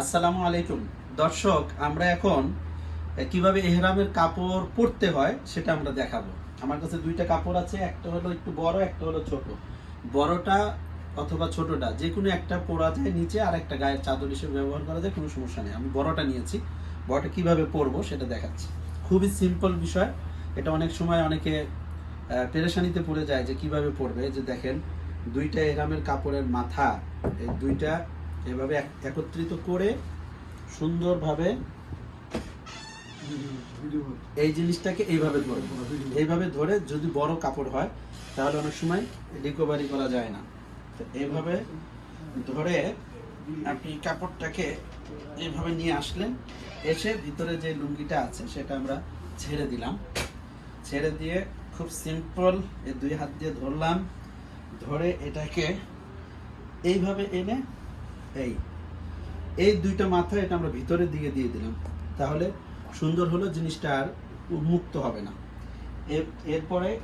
আসসালামু আলাইকুম। দর্শক, আমরা এখন কীভাবে এহরামের কাপড় পরতে হয় সেটা আমরা দেখাবো। আমার কাছে দুইটা কাপড় আছে, একটা হলো একটু বড়, একটা হলো ছোট। বড়টা অথবা ছোটটা যে কোনো একটা পরা যায় নিচে, আর একটা গায়ের চাদর হিসেবে ব্যবহার করা যায়, কোনো সমস্যা নেই। আমি বড়টা নিয়েছি। বড়টা কীভাবে পরবো সেটা দেখাচ্ছি। খুবই সিম্পল বিষয়। এটা অনেক সময় অনেকে পেরেশানিতে পড়ে যায় যে কীভাবে পরবে। যে দেখেন, দুইটা এরামের কাপড়ের মাথা, এই দুইটা এভাবে এক- একত্রিত করে সুন্দরভাবে এই জিনিসটাকে এইভাবে ধরে। এইভাবে ধরে যদি বড় কাপড় হয়, তাহলে অনেক সময় রিকভারি করা যায় না। তো এইভাবে ধরে আপনি কাপড়টাকে এইভাবে নিয়ে আসলেন, এসে ভিতরে যে লুঙ্গিটা আছে, সেটা আমরা ছেড়ে দিলাম। ছেড়ে দিয়ে খুব সিম্পল এই দুই হাত দিয়ে ধরলাম। ধরে এটাকে এইভাবে এনে এই এই দুইটা মাথা এটা আমরা ভিতরের দিকে দিয়ে দিলাম। তাহলে সুন্দর হলো জিনিসটা আর উন্মুক্ত হবে না। এর- এরপরে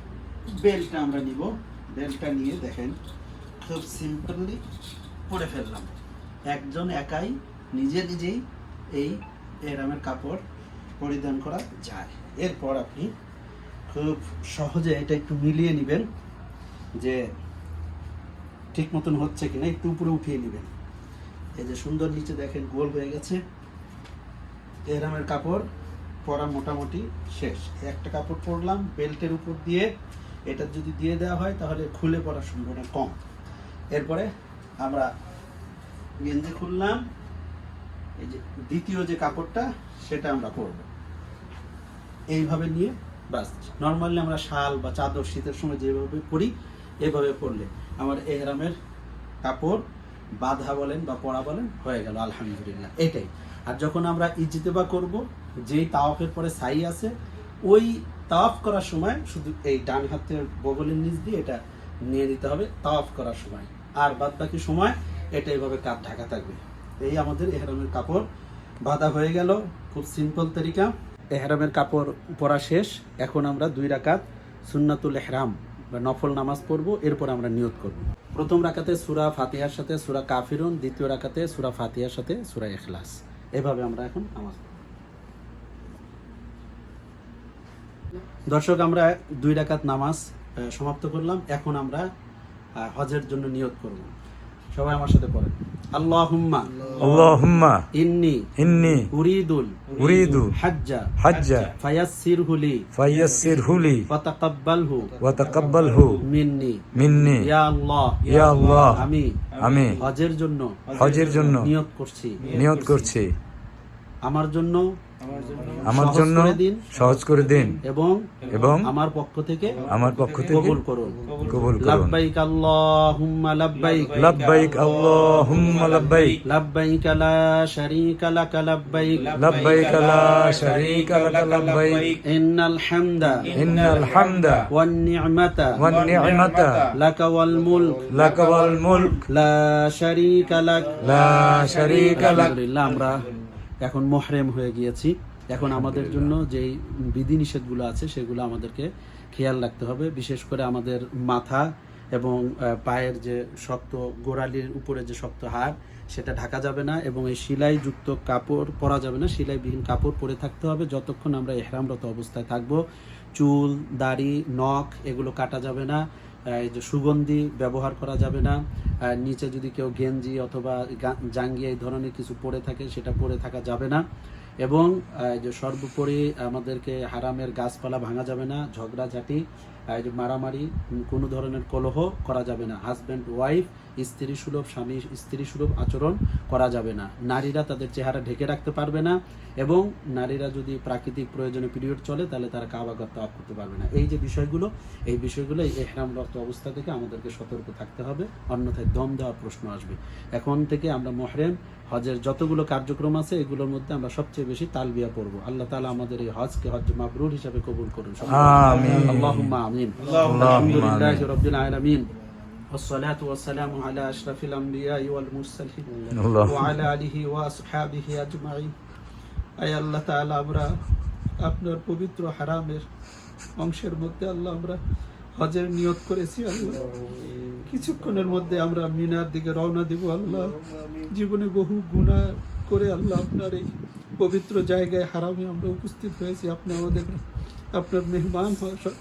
বেলটা আমরা নিব। বেলটা নিয়ে দেখেন, খুব সিম্পলি পরে ফেললাম। একজন একাই নিজে নিজেই এই এরামের কাপড় পরিধান করা যায়। এরপর আপনি খুব সহজে এটা একটু মিলিয়ে নেবেন, যে ঠিক মতন হচ্ছে কিনা, একটু উপরে উঠিয়ে নেবেন। এই যে সুন্দর নিচে দেখেন গোল হয়ে গেছে। এরামের কাপড় পরা মোটামুটি শেষ। একটা কাপড় পরলাম, বেল্টের উপর দিয়ে এটা যদি দিয়ে দেওয়া হয় তাহলে খুলে পড়ার সম্ভাবনা কম। এরপরে আমরা গেঞ্জি খুললাম। এই যে দ্বিতীয় যে কাপড়টা, সেটা আমরা পরব। এইভাবে নিয়ে বাস নর্মালি আমরা শাল বা চাদর শীতের সময় যেভাবে পরি, এভাবে পরলে। আমার এহরামের কাপড় বাধা বলেন বা পড়া বলেন, হয়ে গেল, আলহামদুলিল্লাহ। এটাই। আর যখন আমরা ইজিতেবা করব, যেই তাওয়াফের পরে সাই আছে, ওই তাওয়াফ করার সময় শুধু এই ডান হাতের বগলের নিচ দিয়ে এটা নিয়ে নিতে হবে, তাওয়াফ করার সময়। আর বাদ বাকি সময় এটা এইভাবে কাপ ঢাকা থাকবে। এই আমাদের এহরামের কাপড় বাঁধা হয়ে গেল, খুব সিম্পল তরিকা। এহরামের কাপড় পরা শেষ। এখন আমরা দুই রাকাত সুন্নাতুল এহরাম বা নফল নামাজ পড়ব, এরপর আমরা নিয়ত করব। প্রথম রাখাতে সুরা ফাতিহার সাথে সুরা কাফিরুন, দ্বিতীয় রাখাতে সুরা ফাতিহার সাথে সুরা এখলাস এভাবে আমরা এখন নামাজ দর্শক, আমরা দুই রাকাত নামাজ সমাপ্ত করলাম। এখন আমরা হজের জন্য নিয়োগ করব। সবাই আমার সাথে পড়েন। আল্লাহুম্মা اللهم ইন্নি إني উরিদুল أريد হাজ্জা حج ফায়াসসিরহু লি فيسره لي ওয়াতাকাব্বালহু وتقبله মিন্নি مني ইয়া আল্লাহ ইয়া আল্লাহ আমি আমি হজের জন্য হজের জন্য নিয়ত করছি নিয়ত করছি আমার জন্য আমার জন্য সহজ করে দিন এবং এবং আমার পক্ষ থেকে আমার পক্ষ থেকে কবুল করুন। কবুল করুন। লাব্বাইক আল্লাহুম্মা লাব্বাইক। লব্বাইক আল্লাহুম্মা লব্বাইক। লাব্বাইক লা শারীকা লাক লাব্বাইক। লব্বাইক লা শারীকা লাক লব্বাইক। ইন্নাল হামদা। ইন্নাল হামদা। ওয়ান নি'মাতা। ওয়ান নি'মাতা। লাকা ওয়াল মুলক। লাক ওয়াল মুলক। লা শারীকা লাক। লা শারীকা লাক। আমরা এখন মহরেম হয়ে গিয়েছি। এখন আমাদের জন্য যেই বিধিনিষেধগুলো আছে সেগুলো আমাদেরকে খেয়াল রাখতে হবে। বিশেষ করে আমাদের মাথা এবং পায়ের যে শক্ত গোড়ালির উপরে যে শক্ত হাড় সেটা ঢাকা যাবে না এবং এই সেলাইযুক্ত কাপড় পরা যাবে না। সেলাইবিহীন কাপড় পরে থাকতে হবে। যতক্ষণ আমরা এহরামরত অবস্থায় থাকব চুল দাড়ি নখ এগুলো কাটা যাবে না। যে সুগন্ধি ব্যবহার করা যাবে না। নিচে যদি কেউ গেঞ্জি অথবা জাঙ্গি এই ধরনের কিছু পরে থাকে, সেটা পরে থাকা যাবে না। এবং যে সর্বোপরি আমাদেরকে হারামের গাছপালা ভাঙা যাবে না, ঝগড়াঝাটি মারামারি কোনো ধরনের কলহ করা যাবে না। হাজব্যান্ড ওয়াইফ স্ত্রী সুলভ স্বামী স্ত্রী সুলভ আচরণ করা যাবে না। নারীরা তাদের চেহারা ঢেকে রাখতে পারবে না এবং নারীরা যদি প্রাকৃতিক প্রয়োজনে পিরিয়ড চলে তাহলে তারা কাবাগত আপ করতে পারবে না। এই যে বিষয়গুলো এই বিষয়গুলো এই এহরাম রক্ত অবস্থা থেকে আমাদেরকে সতর্ক থাকতে হবে। অন্যথায় দম দেওয়ার প্রশ্ন আসবে। এখন থেকে আমরা মহরেম হজের যতগুলো কার্যক্রম আছে এগুলোর মধ্যে আমরা সবচেয়ে বেশি তালবিয়া পড়ব। আল্লাহ তালা আমাদের এই হজকে হজ মাবরুর হিসাবে কবুল করুন। আমিন। আলহামদুলিল্লাহ রবিন আলমিন। والصلاة والسلام على أشرف الأنبياء والمرسلين الله وعلى آله وأصحابه أجمعين আয় আল্লাহ তাআলা আমরা আপনার পবিত্র হারামের অংশের মধ্যে আল্লাহ আমরা হজের নিয়ত করেছি আল্লাহ কিছুক্ষণের মধ্যে আমরা মিনার দিকে রওনা দিব আল্লাহ জীবনে বহু গুনাহ করে আল্লাহ আপনার এই পবিত্র জায়গায় হারামে আমরা উপস্থিত হয়েছি আপনি আমাদের আপনার মেহমান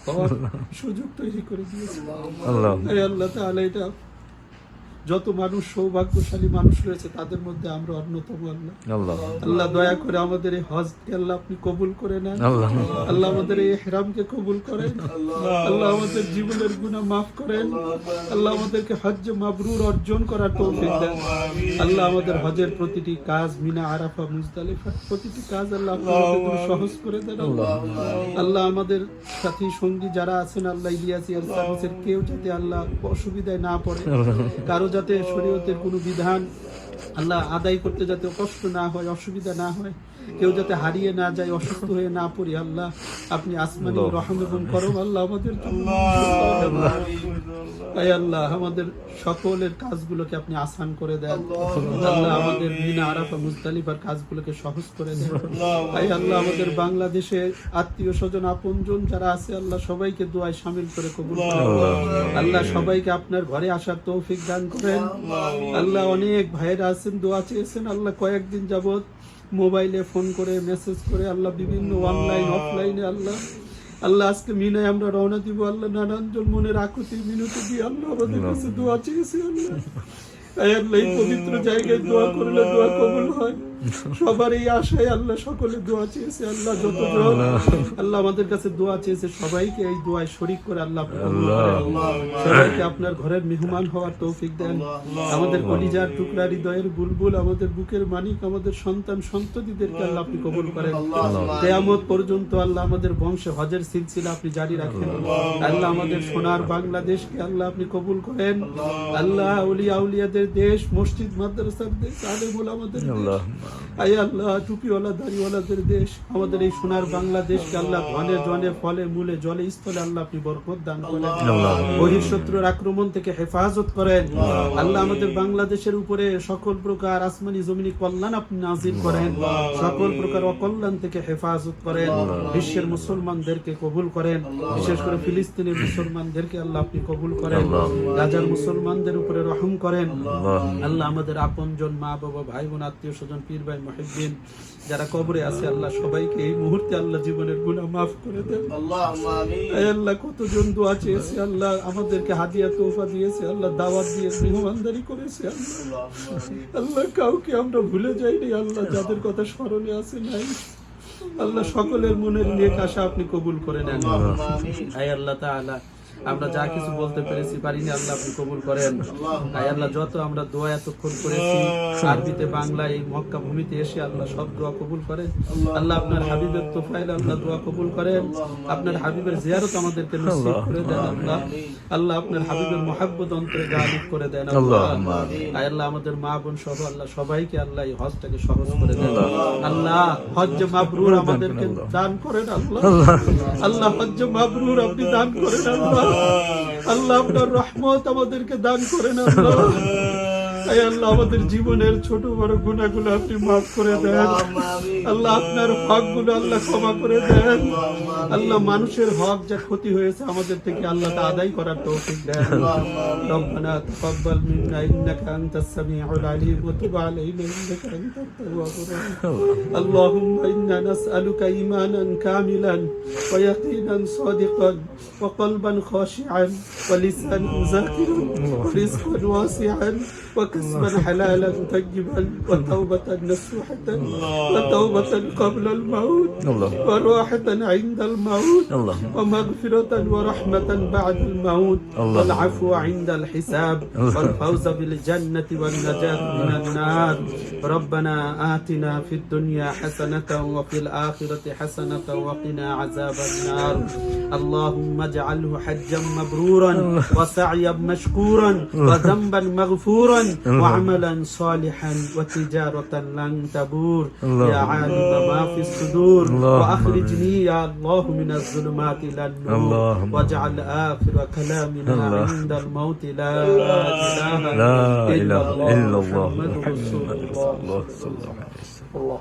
হওয়ার সুযোগ তৈরি করে দিয়েছে। আল্লাহ। তাহলে এটা যত মানুষ সৌভাগ্যশালী মানুষ রয়েছে তাদের মধ্যে আমরা অন্যতম আল্লাহ। আল্লাহ। দয়া করে আমাদের এই হজকে আল্লাহ আপনি কবুল করে নেন। আল্লাহ। আমাদের এই হেরামকে কবুল করেন। আল্লাহ আমাদের জীবনের গুনাহ মাফ করেন। আল্লাহ আমাদেরকে হজ্জ মাবরুর অর্জন করার তৌফিক দেন। আল্লাহ আমাদের হজের প্রতিটি কাজ মিনা আরাফা মুজদালিফা প্রতিটি কাজ আল্লাহ সহজ করে দেন। আল্লাহ আমাদের সাথী সঙ্গী যারা আছেন আল্লাহ ইলিয়াস সার্ভিসের কেউ যাতে আল্লাহ অসুবিধায় না পড়ে। কারও যাতে শরীয়তের কোনো বিধান আল্লাহ আদায় করতে যাতে কষ্ট না হয় অসুবিধা না হয় কেউ যাতে হারিয়ে না যায় অসুস্থ হয়ে না পড়ি আল্লাহ আপনি আসমানি রহম এবং করম আল্লাহ আমাদের তাই আল্লাহ। আমাদের সকলের কাজগুলোকে আপনি আসান করে দেন। আল্লাহ। আমাদের মিনা আরাফা মুজদালিফার কাজগুলোকে সহজ করে দেন। তাই আল্লাহ আমাদের বাংলাদেশে আত্মীয় স্বজন আপনজন যারা আছে আল্লাহ সবাইকে দোয়ায় সামিল করে কবুল আল্লাহ। সবাইকে আপনার ঘরে আসার তৌফিক দান করেন। আল্লাহ। অনেক ভাইয়েরা আছেন দোয়া চেয়েছেন আল্লাহ কয়েকদিন যাবত মোবাইলে ফোন করে মেসেজ করে আল্লাহ বিভিন্ন অনলাইন অফলাইনে আল্লাহ আল্লাহ আজকে মিনায় আমরা রওনা দিব আল্লাহ নানানজন মনের আকুতি মিনতি দিয়ে আল্লাহ আমাদের কাছে দোয়া চেয়েছি আল্লাহ। আল্লাহ এই পবিত্র জায়গায় দোয়া করলে দোয়া কবুল হয়। সবার এই আশায় আল্লাহ সকলে দোয়া চেয়েছে আল্লাহ যতজন আল্লাহ। আমাদের কাছে দোয়া চেয়েছে সবাইকে এই দোয়ায় শরিক করে আল্লাহ। সবাইকে আপনার ঘরের মেহমান হওয়ার তৌফিক দেন। আমাদের কলিজার টুকরা হৃদয়ের বুলবুল আমাদের বুকের মানিক আমাদের সন্তান সন্ততিদেরকে আল্লাহ আপনি কবুল করেন। কেয়ামত পর্যন্ত আল্লাহ আমাদের বংশে হজের সিলসিলা আপনি জারি রাখেন। আল্লাহ আমাদের সোনার বাংলাদেশকে আল্লাহ আপনি কবুল করেন। আল্লাহ উলিয়া উলিয়াদের দেশ মসজিদ মাদ্রাসার দেশ আলেমুল আমাদের দেশ। আয় আল্লাহ টুপিওয়ালা দাড়িওয়ালাদের দেশ আমাদের এই সোনার বাংলাদেশকে আল্লাহ ধনে জনে ফলে মূলে জলে স্থলে আল্লাহ আপনি বরকত দান করেন। বহিঃশত্রুর আক্রমণ থেকে হেফাজত করেন। আল্লাহ আমাদের বাংলাদেশের উপরে সকল প্রকার আসমানি জমিনি কল্যাণ আপনি নাজিল করেন। সকল প্রকার অকল্যাণ থেকে হেফাজত করেন। বিশ্বের মুসলমানদেরকে কবুল করেন। বিশেষ করে ফিলিস্তিনের মুসলমানদেরকে আল্লাহ আপনি কবুল করেন। গাজার মুসলমানদের উপরে রহম করেন। আল্লাহ আল্লাহ আমাদের আপনজন মা বাবা ভাই বোন আত্মীয় স্বজন পীর ভাই মহিদ্দিন যারা কবরে আছে আল্লাহ সবাইকে এই মুহূর্তে আল্লাহ জীবনের গুনাহ মাফ করে দেন। আল্লাহ কতজন দোয়া চেয়েছে আল্লাহ আমাদেরকে হাদিয়া তোফা দিয়েছে আল্লাহ দাওয়াত দিয়ে মেহমানদারি করেছে আল্লাহ। আল্লাহ কাউকে আমরা ভুলে যাইনি আল্লাহ যাদের কথা স্মরণে আছে নাই। আল্লাহ সকলের মনের নেক আশা আপনি কবুল করে নেন। আয় আল্লাহ তাআলা আমরা যা কিছু বলতে পেরেছি পারিনি আল্লাহ আপনি কবুল করেন। আয় আল্লাহ যত আমরা দোয়া এতক্ষণ করেছি আরবিতে বাংলায় এই মক্কা ভূমিতে এসে আল্লাহ সব দোয়া কবুল করেন। আল্লাহ আপনার হাবিবের তোফাইল আল্লাহ দোয়া কবুল করেন। আপনার হাবিবের জিয়ারত আমাদেরকে নসিব করে দেন আল্লাহ। আল্লাহ আপনার হাবিবের মহাব্বত অন্তরে গালিব করে দেন আল্লাহ। আয় আল্লাহ আমাদের মা বোন সহ আল্লাহ সবাইকে আল্লাহ এই হজটাকে সহজ করে দেন। আল্লাহ। হজ্জ মাবরুর আমাদেরকে দান করেন আল্লাহ। আল্লাহ হজ্জ মাবরুর আপনি দান করেন আল্লাহ। আল্লাহ। আপনার রহমত আমাদেরকে দান করেন আল্লাহ। আল্লাহ আমাদের জীবনের ছোট বড় গুণাগুলো আপনি মাফ করে দেন আল্লাহ আপনার হক গুলো আল্লাহ ক্ষমা করে দেন আল্লাহ মানুষের হক যা ক্ষতি হয়েছে আমাদের থেকে আল্লাহ তা আদায় করার তৌফিক দেন ربنا تقبل منا انك انت السميع العليم وتب علينا انك انت التواب الرحيم اللهم انا نسالك ايمانا كاملا ويقينا صادقا وقلبا خاشعا ولسانا ذاكرا ورزقا واسعا وكسبا حلالا طيبا وتوبة نصوحة وتوبة قبل الموت. وراحة عند الموت. ومغفرة ورحمة بعد الموت. والعفو عند الحساب. والفوز بالجنة والنجاة من النار ربنا آتنا في الدنيا حسنة وفي الآخرة حسنة وقنا عذاب النار اللهم اجعله حجا مبرورا وسعيا مشكورا وذنبا مغفورا وعملا صالحا وتجارة لن تبور. يا عالم ما في الصدور. وأخرجني يا الله من الظلمات إلى النور. واجعل آخر كلامنا. عند الموت. لا إله لا إله إلا الله. محمد رسول الله. رسول الله صلى الله عليه وسلم الله